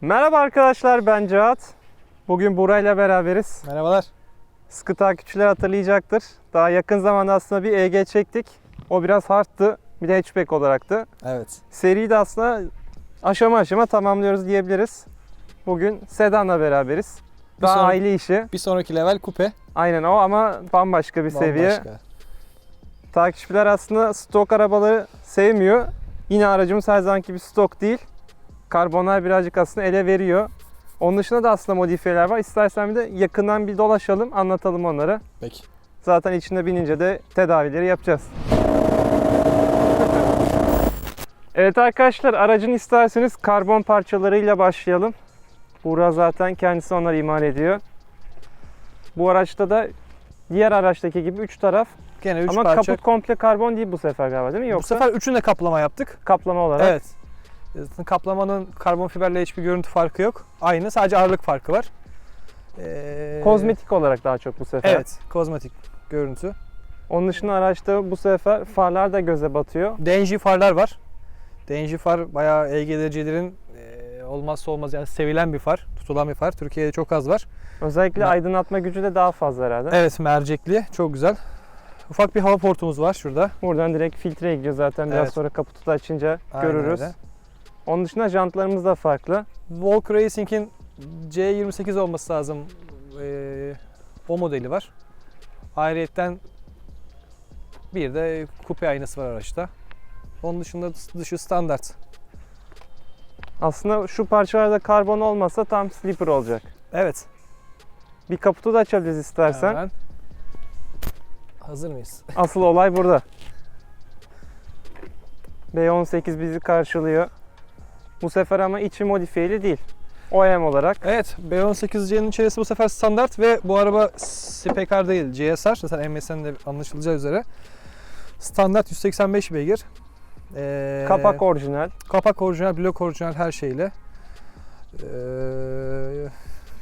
Merhaba arkadaşlar ben Cihat. Bugün Buray'la beraberiz. Merhabalar. Sıkı takipçiler hatırlayacaktır. Daha yakın zamanda aslında bir EG çektik. O biraz hardtı. Bir de hatchback olaraktı. Evet. Seriyi de aslında aşama aşama tamamlıyoruz diyebiliriz. Bugün sedanla beraberiz. Bir Daha sonra- aile işi. Bir sonraki level kupe. Aynen o ama bambaşka bir seviye. Bambaşka. Takipçiler aslında stok arabaları sevmiyor. Yine aracımız her zamanki bir stok değil. Karbonlar birazcık aslında ele veriyor. Onun dışında da aslında modifiyeler var. İstersen bir de yakından bir dolaşalım, anlatalım onları. Peki. Zaten içinde binince de tedavileri yapacağız. Evet arkadaşlar aracın isterseniz karbon parçalarıyla başlayalım. Buğra zaten kendisi onları imal ediyor. Bu araçta da diğer araçtaki gibi 3 taraf Gene 3 ama parça. kaput komple karbon değil bu sefer galiba değil mi? Bu Yoksa sefer üçüne kaplama yaptık. kaplama olarak. Evet. Zaten Kaplamanın karbon fiberle hiçbir görüntü farkı yok. Aynı sadece ağırlık farkı var. Ee, Kozmetik olarak daha çok bu sefer. Evet. Kozmetik görüntü. Onun dışında araçta bu sefer farlar da göze batıyor. DNG farlar var. DNG far bayağı EGD'cilerin e, olmazsa olmaz yani sevilen bir far. Tutulan bir far. Türkiye'de çok az var. Özellikle Ben- aydınlatma gücü de daha fazla herhalde. Evet mercekli. Çok güzel. Ufak bir hava portumuz var şurada. Buradan direkt filtreye gidiyor zaten biraz Evet. sonra kaputu da açınca Aynen görürüz. öyle. Onun dışında jantlarımız da farklı. Volk Racing'in C28 olması lazım. Ee, o modeli var. Ayrıyetten bir de kupe aynası var araçta. Onun dışında dışı standart. Aslında şu parçalarda karbon olmasa tam slipper olacak. Evet. Bir kaputu da açabiliriz istersen. Hemen. Hazır mıyız? Asıl olay burada. B18 bizi karşılıyor. Bu sefer ama içi modifiyeli değil. OEM olarak. Evet, B18C'nin içerisi bu sefer standart ve bu araba Spec değil, GSR. Zaten MSN'de anlaşılacağı üzere. Standart 185 beygir. Ee, Kapak orijinal. Kapak orijinal, blok orijinal her şeyle. Ee,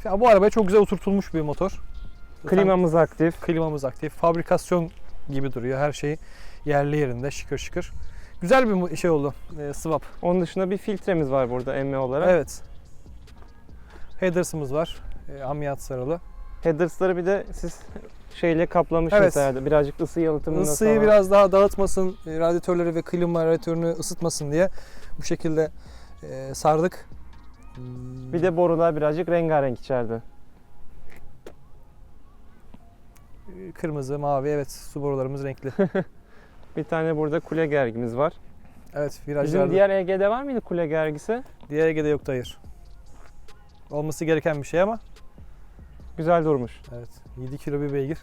ya bu arabaya çok güzel oturtulmuş bir motor. Zaten Klimamız aktif. klimamız aktif. Fabrikasyon gibi duruyor. Her şey yerli yerinde, şıkır şıkır. Güzel bir şey oldu. Ee, swap. Onun dışında bir filtremiz var burada emme olarak. Evet. Headers'ımız var. Ee, amiyat sarılı. Headers'ları bir de siz şeyle kaplamışsınız Evet. herhalde. Birazcık ısı yalıtımında Isıyı falan. biraz daha dağıtmasın, e, radyatörleri ve klima radyatörünü ısıtmasın diye bu şekilde e, sardık. Hmm, Bir de borular birazcık rengarenk içeride. kırmızı, mavi evet su borularımız renkli. Bir tane burada kule gergimiz var. Evet Bizim virajlarda. diğer EG'de var mıydı kule gergisi? Diğer Ege'de yoktu hayır. Olması gereken bir şey ama Güzel durmuş. evet 7 kilo bir beygir.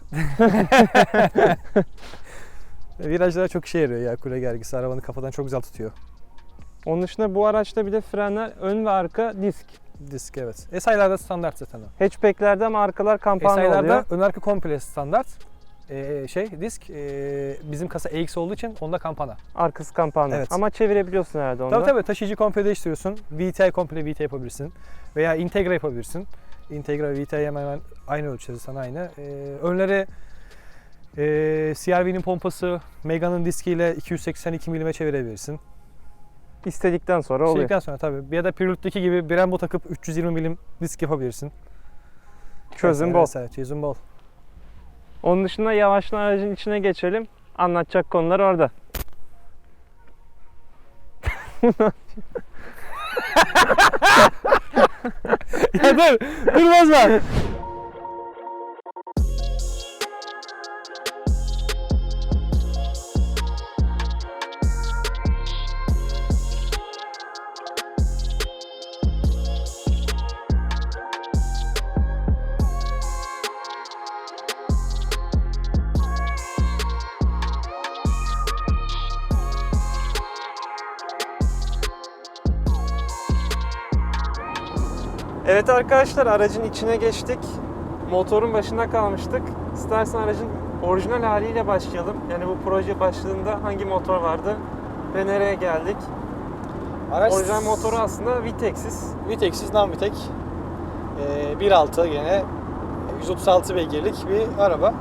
Virajlara çok işe yarıyor ya kule gergisi. Arabanı kafadan çok güzel tutuyor. Onun dışında bu araçta bir de frenler ön ve arka disk. Disk evet. SI'larda standart zaten o. Hatchback'lerde ama arkalar kampanya oluyor. SI'larda ön arka komple standart. Ee, şey disk ee, bizim kasa EX olduğu için onda kampana. Arkası kampanya. Evet. Ama çevirebiliyorsun herhalde onu. Tabii tabii taşıyıcı komple değiştiriyorsun. VTI komple VT yapabilirsin. Veya Integra yapabilirsin. Integra VTI hemen hemen aynı ölçüde sana aynı. Ee, önleri ee, CRV'nin pompası Mega'nın diskiyle 282 mm çevirebilirsin. İstedikten sonra oluyor. Şeyden sonra tabii. Ya da Pirulit'teki gibi Brembo takıp 320 mm disk yapabilirsin. Çözüm Vesaire bol. vesaire, Çözüm bol. Onun dışında yavaştan aracın içine geçelim. Anlatacak konular orada. ya dur, dur bozma. Evet arkadaşlar aracın içine geçtik. Motorun başında kalmıştık. İstersen aracın orijinal haliyle başlayalım. Yani bu proje başladığında hangi motor vardı ve nereye geldik? Araç Orijinal motoru aslında Vitex'siz. Vitex'siz non-Vitek. Ee, 1.6 gene 136 beygirlik bir araba.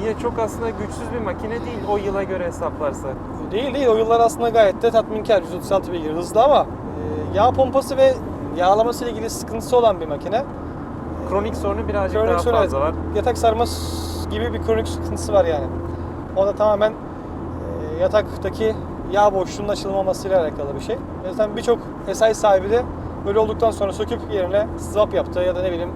Yine çok aslında güçsüz bir makine değil o yıla göre hesaplarsak. Değil değil o yıllar aslında gayet de tatminkar 136 beygir hızlı ama e, yağ pompası ve yağlaması ile ilgili sıkıntısı olan bir makine. Kronik sorunu birazcık Kronik daha fazla evet. var. Yatak sarma gibi bir kronik sıkıntısı var yani. O da tamamen e, yataktaki yağ boşluğunun açılmamasıyla alakalı bir şey. Zaten birçok SI sahibi de böyle olduktan sonra söküp yerine swap yaptı ya da ne bileyim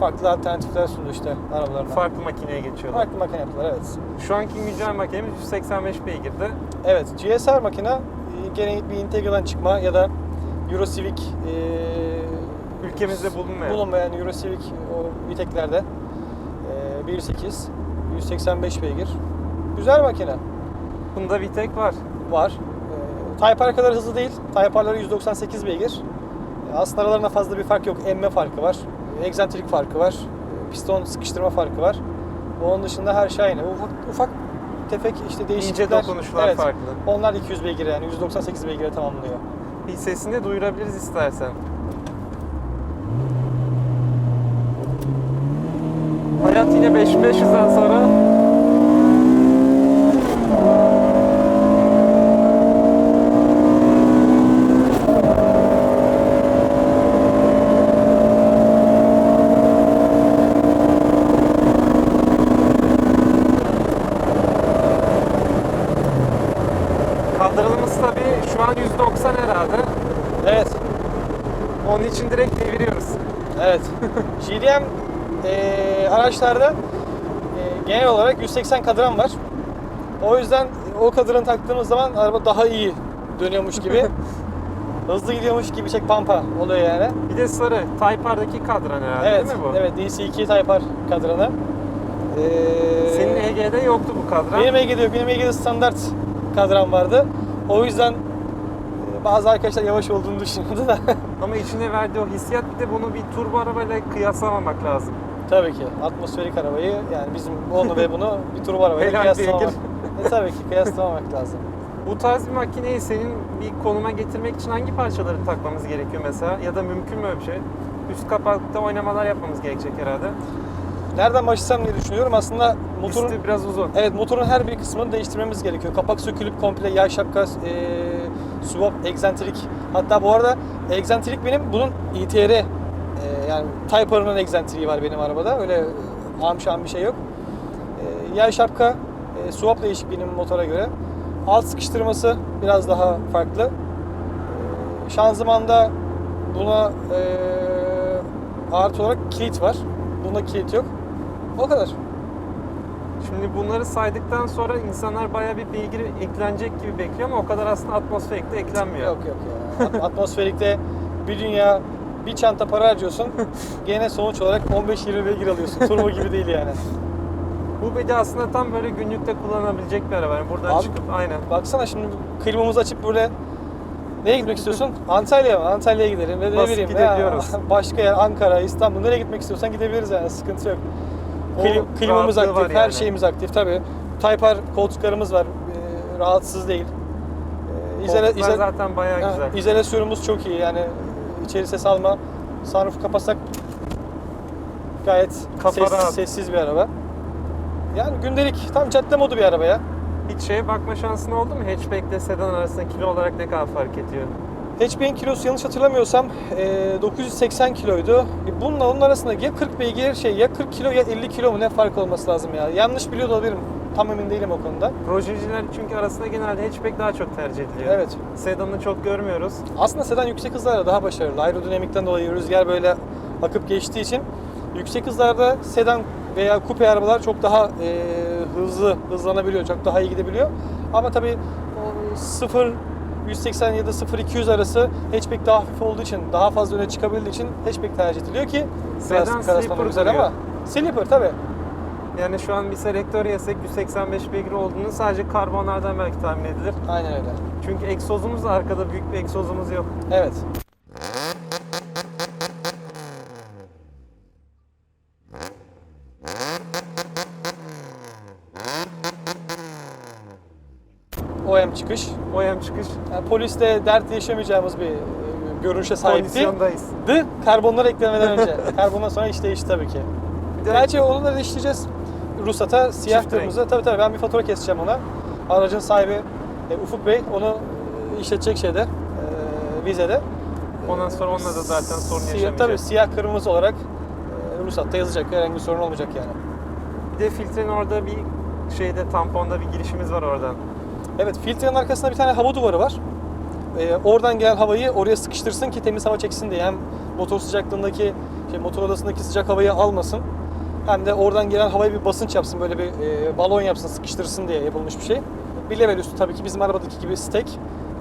farklı alternatifler sundu işte arabalarına. Farklı makineye geçiyorlar. Farklı makine yaptılar evet. Şu anki güncel makinemiz 185 beygirde. Evet, GSR makine e, gene bir Integra'dan çıkma ya da Euro Civic e, Ülkemizde bulunmayan. bulunmayan Euro Civic o Vitec'lerde e, 1.8 185 beygir. Güzel makine Bunda Vitek var. var. E, Type R kadar hızlı değil. Type R'ları 198 beygir. E, aslında aralarında fazla bir fark yok. Emme farkı var. E, Egzantrik farkı var. e, Piston sıkıştırma farkı var. Onun dışında her şey aynı. Ufak, ufak tefek işte değişiklikler. İnce dokunuşlar Evet. farklı. Onlar 200 beygir yani 198 beygire tamamlıyor. Bir sesini de duyurabiliriz istersen. Hayat yine 5500'den sonra kaldırılması tabii şu an 190 herhalde. Evet, Onun için direkt deviriyoruz. evet. GDM eee, araçlarda eee, genel olarak 180 kadran var. O yüzden o kadranı taktığımız zaman araba daha iyi dönüyormuş gibi. hızlı gidiyormuş gibi çek pampa oluyor yani. Bir de sarı Type R'daki kadran herhalde Evet, değil mi bu? evet DC2 Type R kadranı. Eee, Senin EG'de yoktu bu kadran. benim Ege'de yok. Benim Ege'de standart kadran vardı. O yüzden bazı arkadaşlar yavaş olduğunu düşünüyordu da. Ama içine verdiği o hissiyat bir de bunu bir turbo arabayla kıyaslamamak lazım. Tabii ki. Atmosferik arabayı yani bizim onu ve bunu bir turbo arabayla Helal kıyaslamamak. E, tabii ki kıyaslamamak lazım. Bu tarz bir makineyi senin bir konuma getirmek için hangi parçaları takmamız gerekiyor mesela? Ya da mümkün mü öyle bir şey? Üst kapakta oynamalar yapmamız gerekecek herhalde. Nereden başlasam diye düşünüyorum. Aslında motorun Listi biraz uzun. Evet motorun her bir kısmını değiştirmemiz gerekiyor. Kapak sökülüp komple yay şapka, e, swap, egzantrik. Hatta bu arada egzantrik benim bunun ITR e, yani Type R'ın egzantriği var benim arabada. Öyle e, amşan bir şey yok. E, yay şapka, e, swap değişik benim motora göre. Alt sıkıştırması biraz daha farklı. E, şanzımanda buna e, artı olarak kilit var. Bunda kilit yok. O kadar. Şimdi bunları saydıktan sonra insanlar bayağı bir beygir eklenecek gibi bekliyor ama o kadar aslında atmosferikte eklenmiyor. Yok yok ya. At- Atmosferikte bir dünya bir çanta para harcıyorsun. Gene sonuç olarak 15-20 beygir alıyorsun. Turbo gibi değil yani. Bu bir de aslında tam böyle günlükte kullanabilecek bir araba. Yani buradan Abi- çıkıp aynen. Baksana şimdi klimamızı açıp böyle Nereye gitmek istiyorsun? Antalya'ya mı? Antalya'ya gidelim. Ne bileyim gidebiliyoruz. ya, başka yer Ankara, İstanbul nereye gitmek istiyorsan gidebiliriz yani sıkıntı yok. Klim, klimamız aktif, her yani. şeyimiz aktif tabi. Type R koltuklarımız var. Ee, rahatsız değil. Ee, izo- zaten bayağı Ha, güzel. İzolasyonumuz çok iyi yani içeri ses alma. Sunroof kapatsak gayet Kafa rahat. sessiz bir araba. Yani gündelik tam cadde modu bir araba ya. Hiç şeye bakma şansın oldu mu? Hatchback ile sedan arasında kilo olarak ne kadar fark ediyor? Hatchback'in kilosu yanlış hatırlamıyorsam e, 980 kiloydu. E, Bununla onun arasında ya 40 beygir şey ya 40 kilo ya 50 kilo mu ne fark olması lazım ya. Yanlış biliyor olabilirim. Tam emin değilim o konuda. Projeciler çünkü arasında genelde hatchback daha çok tercih ediliyor. Evet. Sedanı çok görmüyoruz. Aslında sedan yüksek hızlarda daha başarılı. Aerodinamikten dolayı rüzgar böyle akıp geçtiği için yüksek hızlarda sedan veya kupe arabalar çok daha e, hızlı hızlanabiliyor, çok daha iyi gidebiliyor. Ama tabii o 0 180 ya da 0-200 arası hatchback daha hafif olduğu için, daha fazla öne çıkabildiği için hatchback tercih ediliyor ki Sedan sleeper güzel duruyor. ama sleeper tabii. Yani şu an bir selektör yesek 185 beygir olduğunu sadece karbonlardan belki tahmin edilir. Aynen öyle. Çünkü egzozumuz da arkada büyük bir egzozumuz yok. Evet. Poliste dert yaşamayacağımız bir e, görünüşe sahipti. kondisyondayız. Dı karbonlar eklemeden önce. Karbondan sonra iş değişti tabii ki. De Gerçi onu da işleyeceğiz. Ruhsata siyah Çift kırmızı. Tabii tabii ben bir fatura keseceğim ona. Aracın sahibi e, Ufuk Bey onu e, işletecek şeyde. E, vizede. Ondan sonra onunla da zaten sorun Siyah, yaşamayacak. tabii siyah kırmızı olarak e, ruhsatta yazacak. Herhangi bir sorun olmayacak yani. Bir de filtrenin orada bir şeyde tamponda bir girişimiz var oradan. Evet filtrenin arkasında bir tane hava duvarı var. Ee, oradan gelen havayı oraya sıkıştırsın ki temiz hava çeksin diye. Hem motor sıcaklığındaki, şey, motor odasındaki sıcak havayı almasın. Hem de oradan gelen havayı bir basınç yapsın, böyle bir e, balon yapsın, sıkıştırsın diye yapılmış bir şey. Bir level üstü tabii ki bizim arabadaki gibi stack.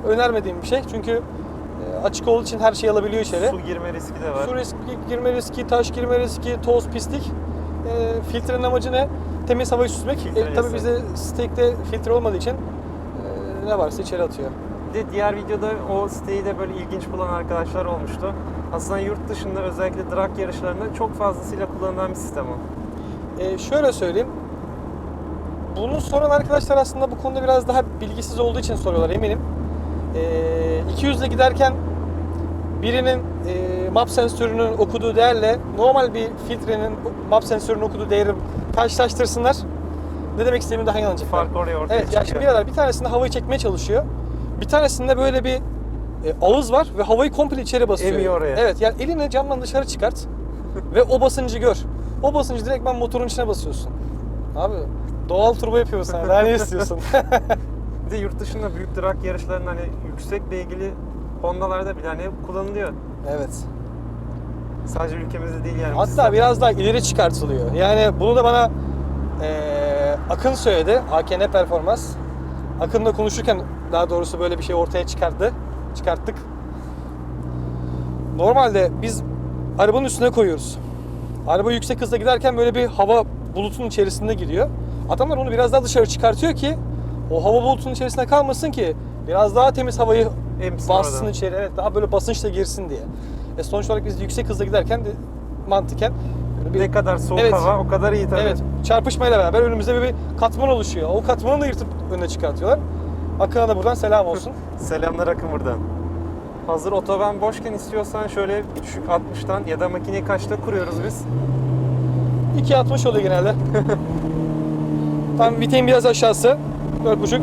Önermediğim bir şey çünkü e, açık olduğu için her şeyi alabiliyor içeri. Su girme riski de var. Su riski, girme riski, taş girme riski, toz, pislik. E, filtrenin amacı ne? Temiz havayı süzmek. E, tabii bizde stack'te filtre olmadığı için e, ne varsa içeri atıyor. De diğer videoda o siteyi de böyle ilginç bulan arkadaşlar olmuştu. Aslında yurt dışında özellikle drag yarışlarında çok fazlasıyla kullanılan bir sistem o. E, şöyle söyleyeyim. Bunu soran arkadaşlar aslında bu konuda biraz daha bilgisiz olduğu için soruyorlar eminim. E, 200 ile giderken birinin e, map sensörünün okuduğu değerle normal bir filtrenin map sensörünün okuduğu değeri karşılaştırsınlar. Ne demek istediğimi daha iyi anlayacaklar. Fark oraya ortaya Evet ya şimdi birader bir tanesinde havayı çekmeye çalışıyor. Bir tanesinde böyle bir e, ağız var ve havayı komple içeri basıyor. Emiyor oraya. Evet yani elini camdan dışarı çıkart ve o basıncı gör. O basıncı direkt ben motorun içine basıyorsun. Abi doğal turbo yapıyorsun sen. Daha ne istiyorsun? Bir de yurt dışında büyük drag yarışlarında hani yüksek beygili Honda'larda bile hani kullanılıyor. evet. Sadece ülkemizde değil yani. Hatta biraz daha ileri çıkartılıyor. Yani bunu da bana e, Akın söyledi. AKN Performans. Akın'la konuşurken daha doğrusu böyle bir şey ortaya çıkarttı. Çıkarttık. Normalde biz arabanın üstüne koyuyoruz. Araba yüksek hızla giderken böyle bir hava bulutunun içerisinde gidiyor. Adamlar onu biraz daha dışarı çıkartıyor ki o hava bulutunun içerisinde kalmasın ki biraz daha temiz havayı Emsin bassın oradan. içeri. Evet daha böyle basınçla girsin diye. E sonuç olarak biz yüksek hızla giderken de mantıken bir Ne kadar soğuk Evet. hava o kadar iyi tabii. Evet, çarpışmayla beraber önümüzde bir, bir katman oluşuyor. O katmanı da yırtıp önüne çıkartıyorlar. Akın'a da buradan selam olsun. Selamlar Akın buradan. Hazır otoban boşken istiyorsan şöyle düşük 60'tan ya da makineyi kaçta kuruyoruz biz? 2.60 oluyor genelde. Tam viteğin biraz aşağısı. 4.5.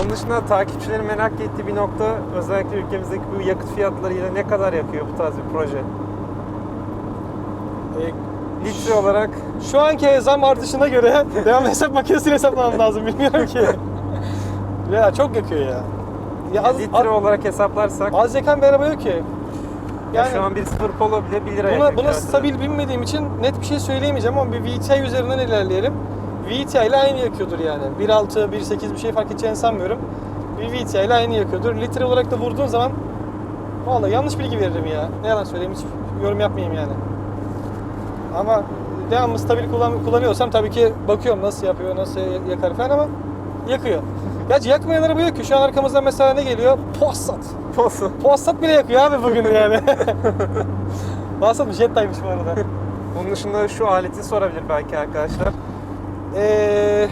Onun dışında takipçilerin merak ettiği bir nokta özellikle ülkemizdeki bu yakıt fiyatlarıyla ne kadar yakıyor bu tarz bir proje? Ee, Litre olarak şu anki zam artışına göre devam hesap makinesiyle hesaplamam lazım bilmiyorum ki. ya çok yakıyor ya. Ya az, litre az, olarak hesaplarsak az yakan bir araba yok ki. Yani şu an bir sıfır polo bile 1 lira Buna, buna stabil bilmediğim için net bir şey söyleyemeyeceğim ama bir VTI üzerinden ilerleyelim. VTI ile aynı yakıyordur yani. 1.6, 1.8 bir şey fark edeceğini sanmıyorum. Bir VTI ile aynı yakıyordur. Litre olarak da vurduğun zaman vallahi yanlış bilgi veririm ya. Ne yalan söyleyeyim hiç yorum yapmayayım yani. Ama devamlı stabil kullan, kullanıyorsam tabii ki bakıyorum nasıl yapıyor, nasıl yakar falan ama yakıyor. Gerçi yakmayan araba ki. Şu an arkamızdan mesela ne geliyor? Passat. Olsun. Passat bile yakıyor abi bugün yani. Passat mı? Jetta'ymış bu arada. Onun dışında şu aleti sorabilir belki arkadaşlar. Eee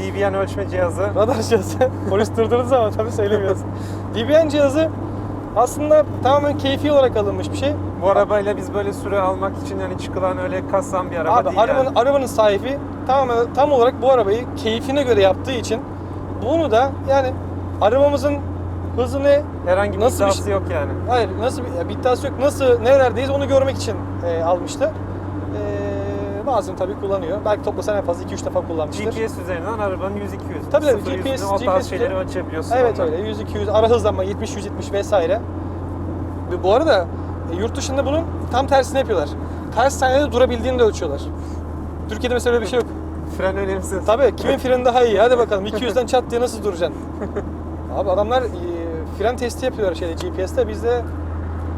DBN ölçme cihazı. radar cihazı. Polis durdurduğu zaman tabii söylemiyoruz. DBN cihazı aslında tamamen keyfi olarak alınmış bir şey. Bu arabayla biz böyle süre almak için yani çıkılan öyle kasan bir araba Abi değil arabanın, yani. arabanın sahibi tamamen tam olarak bu arabayı keyfine göre yaptığı için bunu da yani arabamızın hızını Herhangi bir Nasıl bir şey- yok yani. hayır nasıl bir, bir iddiası yok nasıl nerelerdeyiz onu görmek için e, almıştı. E, bazen tabii kullanıyor. Belki toplasan en fazla 2-3 defa kullanmıştır. GPS üzerinden arabanın 100-200. Tabii tabii, Sıfır GPS o tarz GPS şeyleri ölçebiliyorsun. Evet ondan. öyle 100-200 ara hızlanma 70-170 vesaire. Ve bu arada e, yurt dışında bunun tam tersini yapıyorlar. Kaç saniyede durabildiğini de ölçüyorlar. Türkiye'de mesela öyle bir şey yok. Fren önemsiz. Tabii kimin freni daha iyi hadi bakalım 200'den çat diye nasıl duracaksın? Abi adamlar e, fren testi yapıyorlar şeyde GPS'te biz de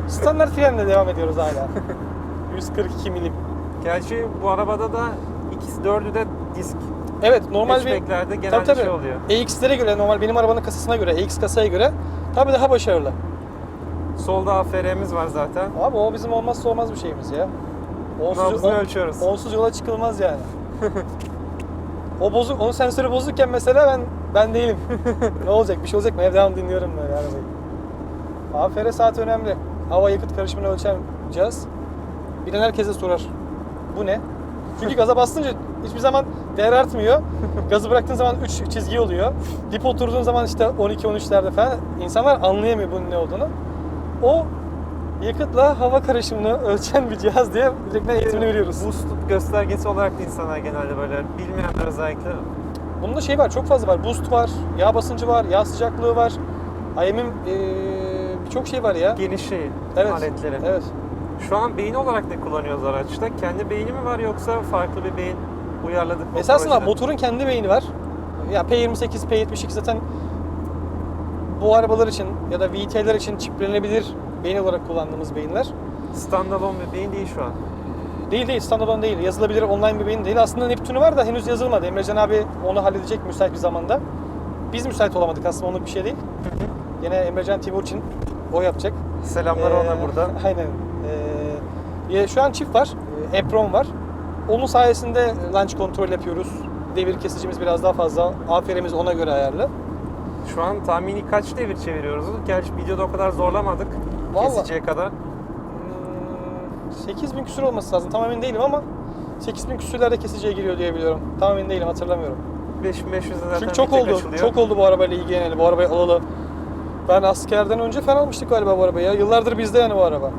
standart frenle devam ediyoruz hala. 142 milim. Gerçi bu arabada da ikisi dördü de disk. Evet normal bir genelde tabii tabii. şey oluyor. EX'lere göre normal benim arabanın kasasına göre EX kasaya göre tabii daha başarılı. Solda AFR'miz var zaten. Abi o bizim olmazsa olmaz bir şeyimiz ya. Onsuz, on- ölçüyoruz. onsuz yola çıkılmaz yani. o bozuk, onun sensörü bozukken mesela ben ben değilim. ne olacak? Bir şey olacak mı? Evden dinliyorum böyle arabayı. AFR saat önemli. Hava yakıt karışımını ölçen cihaz. Bilen herkese sorar. Bu ne? Çünkü gaza bastınca hiçbir zaman değer artmıyor. Gazı bıraktığın zaman 3 çizgi oluyor. Dip oturduğun zaman işte 12-13'lerde falan insanlar anlayamıyor bunun ne olduğunu. O yakıtla hava karışımını ölçen bir cihaz diye direkt eğitimini veriyoruz. Boost göstergesi olarak da insanlar genelde böyle bilmeyenler özellikle Bunda şey var, çok fazla var. Boost var, yağ basıncı var, yağ sıcaklığı var. IM'in eee birçok şey var ya. geniş şey Evet. aletleri. Evet. Şu an beyin olarak ne kullanıyoruz araçta? Kendi beyni mi var yoksa farklı bir beyin uyarladık mı? Esasında projede? motorun kendi beyni var. Ya P28, P72 zaten bu arabalar için ya da VT'ler için çiplenebilir beyin olarak kullandığımız beyinler. standalone bir beyin değil şu an. Değil değil, standalone değil. Yazılabilir online bir beyin değil. Aslında Neptün'ü var da henüz yazılmadı. Emrecan abi onu halledecek müsait bir zamanda. Biz müsait olamadık aslında onluk bir şey değil. Yine Emrecan Timurçin o yapacak. Selamlar Ee, ona burada. Aynen. Ee, şu an çift var. Ee, Epron var. Onun sayesinde launch kontrol yapıyoruz. Devir kesicimiz biraz daha fazla. AFR'imiz ona göre ayarlı. Şu an tahmini kaç devir çeviriyoruz? Gerçi videoda o kadar zorlamadık. Vallahi. Kesiciye kadar. Hmm, 8000 küsür olması lazım. Tam emin değilim ama 8000 küsürlerde kesiciye giriyor diye biliyorum. Tam emin değilim hatırlamıyorum. 5500'de zaten Çünkü çok oldu. açılıyor. Çok oldu bu arabayla ilgileneli. Bu arabayı alalı. Ben askerden önce falan almıştık galiba bu arabayı ya. Yıllardır bizde yani bu araba.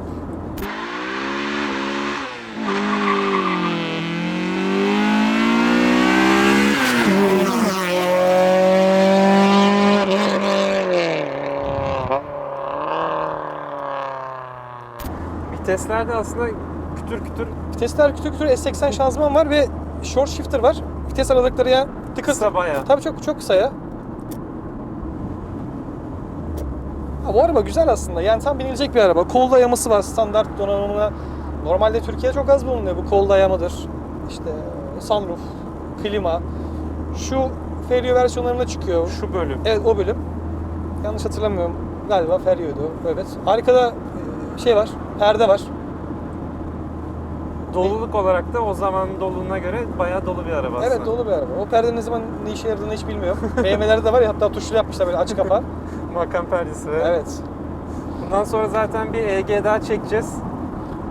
Viteslerde aslında kütür kütür Vitesler kütür kütür S80 şanzıman var ve short shifter var. Vites aralıkları ya tıkır. kısa bayağı. Tabii çok çok kısa ya. Ha, bu araba güzel aslında. Yani tam binilecek bir araba. Kol dayaması var standart donanımına. Normalde Türkiye'de çok az bulunuyor. Bu kol dayamadır. İşte sunroof, klima. Şu Ferio versiyonlarında çıkıyor. Şu bölüm. Evet o bölüm. Yanlış hatırlamıyorum. Galiba Ferio'ydu. Evet. Arkada e, şey var. Perde var. Doluluk olarak da o zaman doluluğuna göre bayağı dolu bir araba aslında. Evet dolu bir araba. O perde ne zaman ne işe yaradığını hiç bilmiyorum. BMW'lerde de var ya hatta tuşlu yapmışlar böyle aç kapa. Makam perdesi ve evet. bundan sonra zaten bir EG daha çekeceğiz.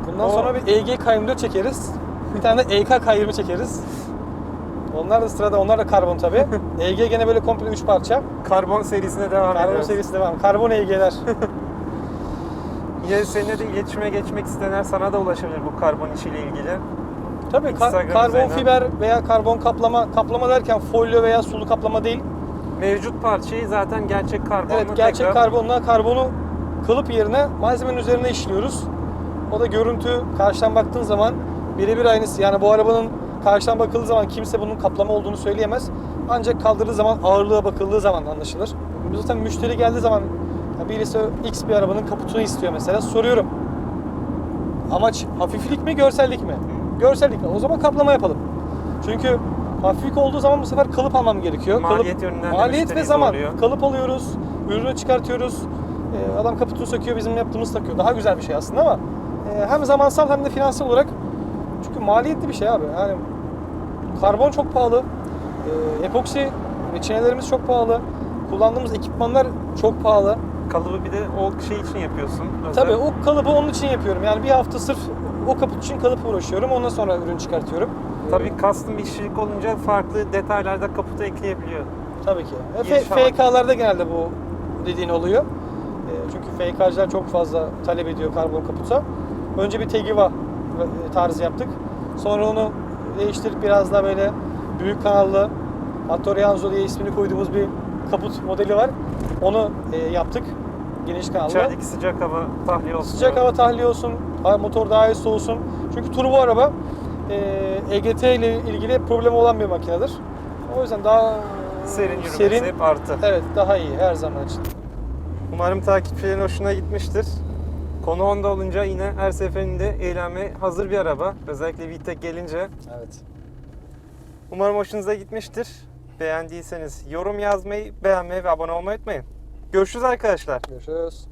Bundan O- sonra bir EG K24 çekeriz. Bir tane de EK K20 çekeriz. Onlar da sırada, onlar da karbon tabi. EG gene böyle komple 3 parça. Karbon serisine devam Karbon ediyoruz. serisi devam. Karbon EG'ler. Yine seninle de iletişime geçmek isteyenler sana da ulaşabilir bu karbon işiyle ilgili. Tabii ka- Instagram karbon üzerinden. fiber veya karbon kaplama, kaplama derken folyo veya sulu kaplama değil. Mevcut parçayı zaten gerçek karbonla Evet gerçek tekrar karbonla karbonu kalıp yerine malzemenin üzerine işliyoruz. O da görüntü karşıdan baktığın zaman birebir aynısı. Yani bu arabanın karşıdan bakıldığı zaman kimse bunun kaplama olduğunu söyleyemez. Ancak kaldırdığı zaman ağırlığa bakıldığı zaman anlaşılır. Zaten müşteri geldiği zaman ya birisi X bir arabanın kaputunu istiyor mesela. Soruyorum. Amaç hafiflik mi, görsellik mi? Görsellik. O zaman kaplama yapalım. Çünkü hafiflik olduğu zaman bu sefer kalıp almam gerekiyor. Maliyet kalıp, yönünden de Maliyet ve zaman. zorluyor. Kalıp alıyoruz, ürünü çıkartıyoruz. Ee, adam kaputunu söküyor, bizim yaptığımız takıyor. Daha güzel bir şey aslında ama e, hem zamansal hem de finansal olarak çünkü maliyetli bir şey abi. Yani karbon çok pahalı. E, epoksi reçinelerimiz çok pahalı. Kullandığımız ekipmanlar çok pahalı. Kalıbı bir de o şey için yapıyorsun. özel. Tabii o kalıbı onun için yapıyorum. Yani bir hafta sırf o kaput için kalıp uğraşıyorum. Ondan sonra ürün çıkartıyorum. Tabii custom bir işçilik olunca farklı detaylarda kaputa ekleyebiliyor. Tabii ki. E. FK'larda genelde bu dediğin oluyor. E, çünkü FK'cılar çok fazla talep ediyor karbon kaputa. Önce bir Tegiva e, tarzı yaptık. Sonra onu değiştirip biraz daha böyle büyük kanallı Hattorianzo diye ismini koyduğumuz bir kaput modeli var. Onu e, yaptık. Geniş kanallı. İçerideki sıcak hava tahliye olsun. Sıcak hava tahliye olsun, motor daha iyi soğusun. Çünkü turbo araba e, EGT ile ilgili problem olan bir makinedir. O yüzden daha Serin yürümesi serin, hep artı. evet daha iyi her zaman için. Umarım takipçilerin hoşuna gitmiştir. Konu Honda olunca yine her seferinde eğlenmeye hazır bir araba. Özellikle VTEC gelince. Evet. Umarım hoşunuza gitmiştir. Beğendiyseniz yorum yazmayı, beğenmeyi ve abone olmayı unutmayın. Görüşürüz arkadaşlar. Görüşürüz.